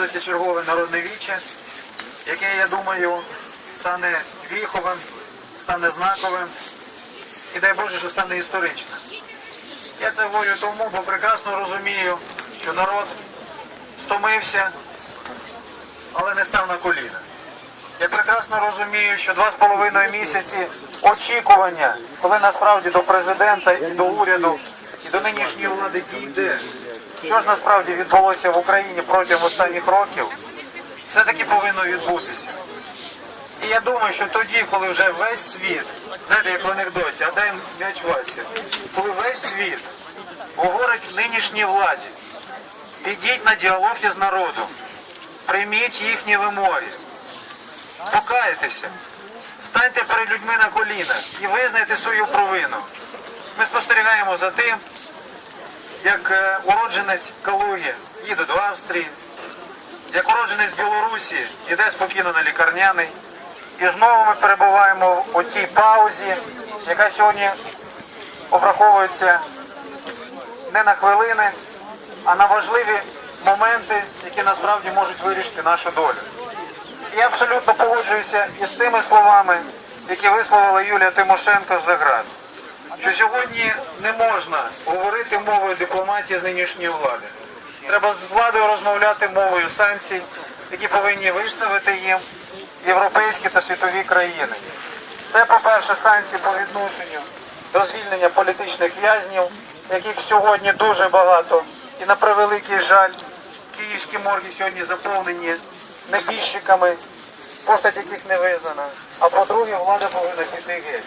проводиться чергове народне віче, яке, я думаю, стане віховим, стане знаковим і дай Боже, що стане історичним. Я це говорю тому, бо прекрасно розумію, що народ стомився, але не став на коліна. Я прекрасно розумію, що два з половиною місяці очікування, коли насправді до президента і до уряду, і до нинішньої влади дійде, що ж насправді відбулося в Україні протягом останніх років, все-таки повинно відбутися. І я думаю, що тоді, коли вже весь світ, знаєте, як в анекдоті, а дай м'яч Вася, коли весь світ говорить нинішній владі, підіть на діалог із народом, прийміть їхні вимоги, покайтеся, станьте перед людьми на коліна і визнайте свою провину. Ми спостерігаємо за тим, як е, уродженець Калуги їде до Австрії, як уродженець Білорусі йде спокійно на лікарняний. І знову ми перебуваємо в тій паузі, яка сьогодні обраховується не на хвилини, а на важливі моменти, які насправді можуть вирішити нашу долю. І я абсолютно погоджуюся із тими словами, які висловила Юлія Тимошенко з Заград, що сьогодні не можна говорити мовою дипломатії з нинішньої влади. Треба з владою розмовляти мовою санкцій, які повинні виставити їм європейські та світові країни. Це, по-перше, санкції по відношенню до звільнення політичних в'язнів, яких сьогодні дуже багато. І на превеликий жаль, київські морги сьогодні заповнені небіжчиками, постать яких не визнана. А по-друге, влада повинна піти геть.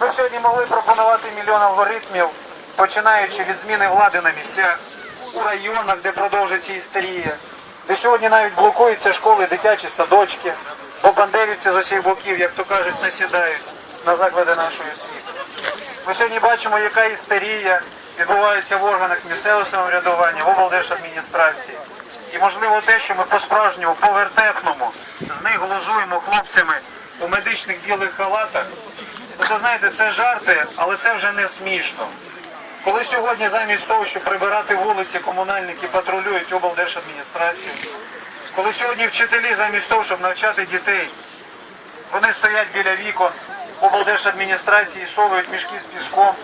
Ми сьогодні могли пропонувати мільйон алгоритмів, починаючи від зміни влади на місцях, у районах, де продовжується істерія, де сьогодні навіть блокуються школи, дитячі садочки, бо бандерівці з усіх боків, як то кажуть, насідають на заклади нашої освіти. Ми сьогодні бачимо, яка істерія відбувається в органах місцевого самоврядування, в облдержадміністрації. І можливо те, що ми по-справжньому, по вертепному з них глузуємо хлопцями у медичних білих халатах. Ну, Це знаєте, це жарти, але це вже не смішно. Коли сьогодні замість того, щоб прибирати вулиці, комунальники патрулюють облдержадміністрацію, коли сьогодні вчителі замість того, щоб навчати дітей, вони стоять біля вікон облдержадміністрації, совують мішки з піском,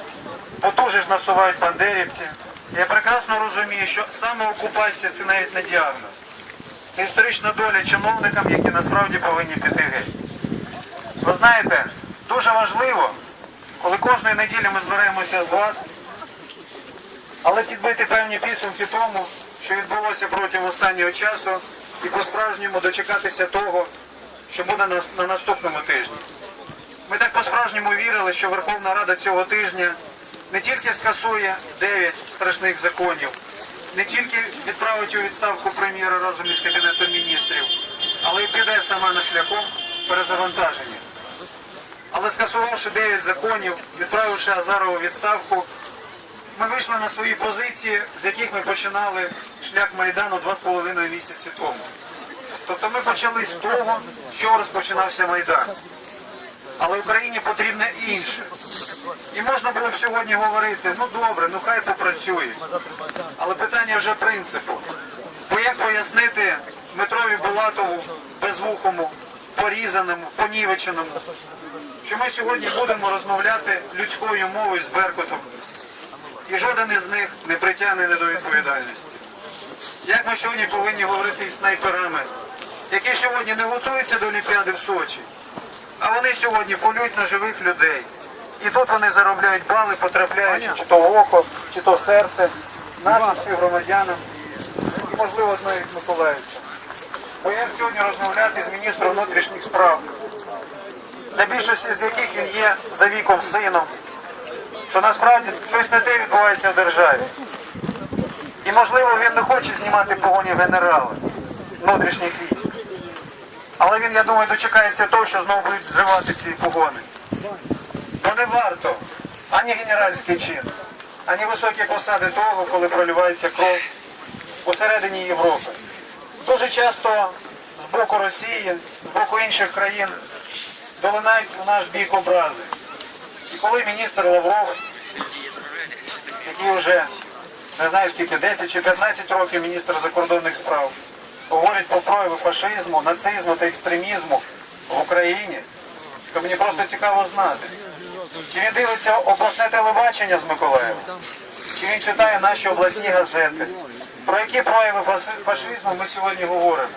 потуже ж насувають бандерівці. Я прекрасно розумію, що саме окупація це навіть не діагноз. Це історична доля чиновникам, які насправді повинні піти геть. Ви знаєте, дуже важливо, коли кожної неділі ми збираємося з вас, але підбити певні підсумки тому, що відбулося протягом останнього часу, і по-справжньому дочекатися того, що буде на наступному тижні. Ми так по-справжньому вірили, що Верховна Рада цього тижня не тільки скасує 9 страшних законів, не тільки відправить у відставку прем'єра разом із Кабінетом міністрів, але й піде сама на шляхом перезавантаження. Але скасувавши 9 законів, відправивши Азарова у відставку, ми вийшли на свої позиції, з яких ми починали шлях Майдану 2,5 місяці тому. Тобто ми почали з того, чого розпочинався Майдан. Але Україні потрібне інше. І можна було б сьогодні говорити, ну добре, ну хай попрацює. Але питання вже принципу. Бо як пояснити Дмитрові Булатову, безвухому, порізаному, понівеченому, що ми сьогодні будемо розмовляти людською мовою з Беркутом, і жоден із них не притягнений до відповідальності. Як ми сьогодні повинні говорити із снайперами, які сьогодні не готуються до Олімпіади в Сочі, а вони сьогодні полюють на живих людей. І тут вони заробляють бали, потрапляючи чи то в око, чи то в серце нашим співгромадянам і, можливо, навіть миколаївцям. Бо я сьогодні розмовляти з міністром внутрішніх справ, для більшості з яких він є за віком сином, що насправді щось не те відбувається в державі. І можливо він не хоче знімати погоні генерала внутрішніх військ. Але він, я думаю, дочекається того, що знову будуть зривати ці погони. Бо не варто ані генеральський чин, ані високі посади того, коли проливається кров усередині Європи. Дуже часто з боку Росії, з боку інших країн долинають у наш бік образи. І коли міністр Лавров, який вже не знаю скільки, 10 чи 15 років міністр закордонних справ, говорять про прояви фашизму, нацизму та екстремізму в Україні, то мені просто цікаво знати, чи він дивиться обласне телебачення з Миколаєва, чи він читає наші обласні газети, про які прояви фашизму ми сьогодні говоримо.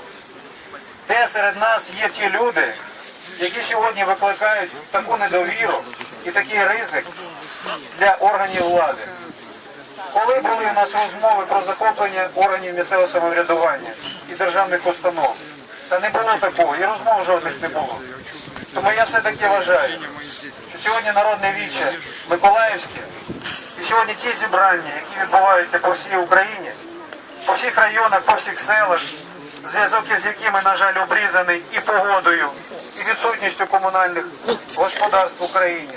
Де серед нас є ті люди, які сьогодні викликають таку недовіру і такий ризик для органів влади. Коли були у нас розмови про захоплення органів місцевого самоврядування і державних установ, та не було такого, і розмов жодних не було. Тому я все-таки вважаю, що сьогодні народне віче Миколаївське і сьогодні ті зібрання, які відбуваються по всій Україні, по всіх районах, по всіх селах, зв'язок із якими, на жаль, обрізаний і погодою, і відсутністю комунальних господарств в Україні,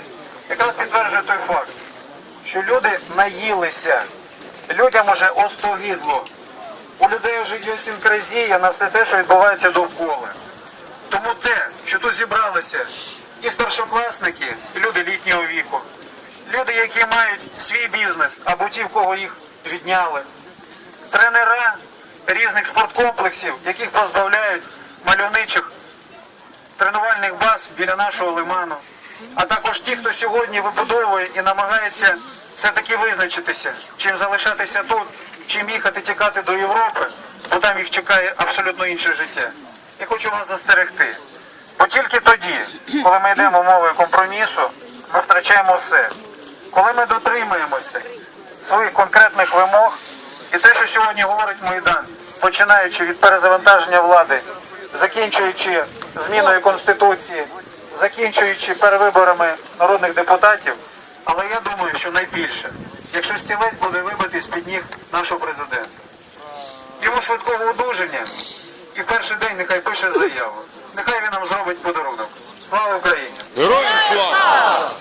якраз підтверджує той факт, що люди наїлися, людям уже остогідло. У людей вже ідіосінкразія на все те, що відбувається довкола. Тому те, що тут зібралися і старшокласники, і люди літнього віку, люди, які мають свій бізнес або ті, в кого їх відняли, тренера різних спорткомплексів, яких позбавляють мальовничих тренувальних баз біля нашого лиману, а також ті, хто сьогодні вибудовує і намагається все-таки визначитися, чим залишатися тут, чим їхати тікати до Європи, бо там їх чекає абсолютно інше життя. Я хочу вас застерегти. Бо тільки тоді, коли ми йдемо мовою компромісу, ми втрачаємо все. Коли ми дотримуємося своїх конкретних вимог, і те, що сьогодні говорить Майдан, починаючи від перезавантаження влади, закінчуючи зміною Конституції, закінчуючи перевиборами народних депутатів, але я думаю, що найбільше, якщо стілець буде вибитий з-під ніг нашого президента. Йому швидкого одужання і в перший день нехай пише заяву. Нехай він нам зробить подарунок. Слава Україні! Героям слава!